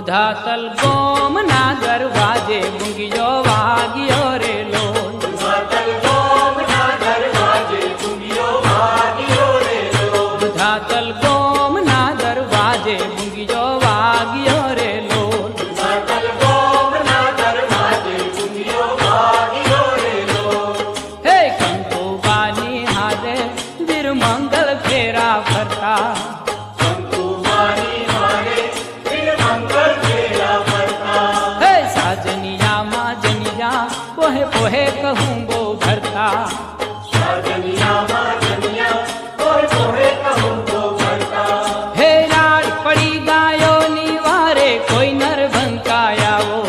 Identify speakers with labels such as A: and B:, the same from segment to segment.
A: દુધાતલ ગોમ ના દરવાજે મૂંગીયો વાગ્યો રે લો. દુધાતલ ગોમ ના દરવાજે મૂંગીયો વાગ્યો રે લોલ હે કંકુબાની હારે વીર મંગલ ફેરા જનિયા પોહે પોહે કહું બો ભરતા. હે રાડ પડી ગાયોની વારે કોઈ નર ભંકાયાવો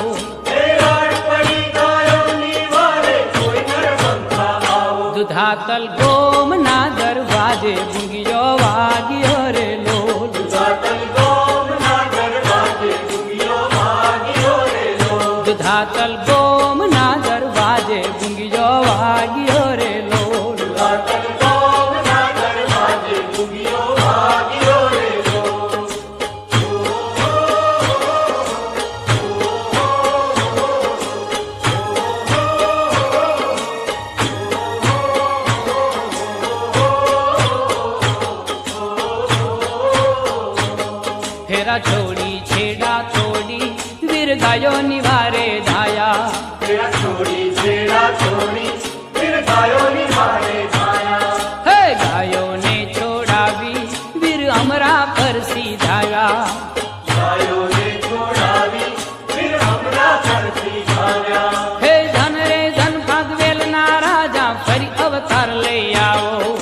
A: દુધાતલ ગોમ ના દરવાજે મૂંગીયો વાગ્યો રે લોલ દુધાતલ ગોમ ના દરવાજે મૂંગીયો વાગ્યો રે છોડી છેડા છોડી છેડા તોડી વીર ગાયો નિવારે ધાયા હે ગાયોને છોડાવી વીર અમરા પર સીધાયા હે ધન રે ધન ભાગવેલ ના રાજા ફરી અવતાર લઈ આવો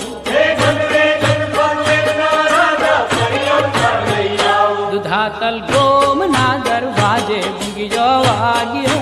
A: દુધાતલ ગોમ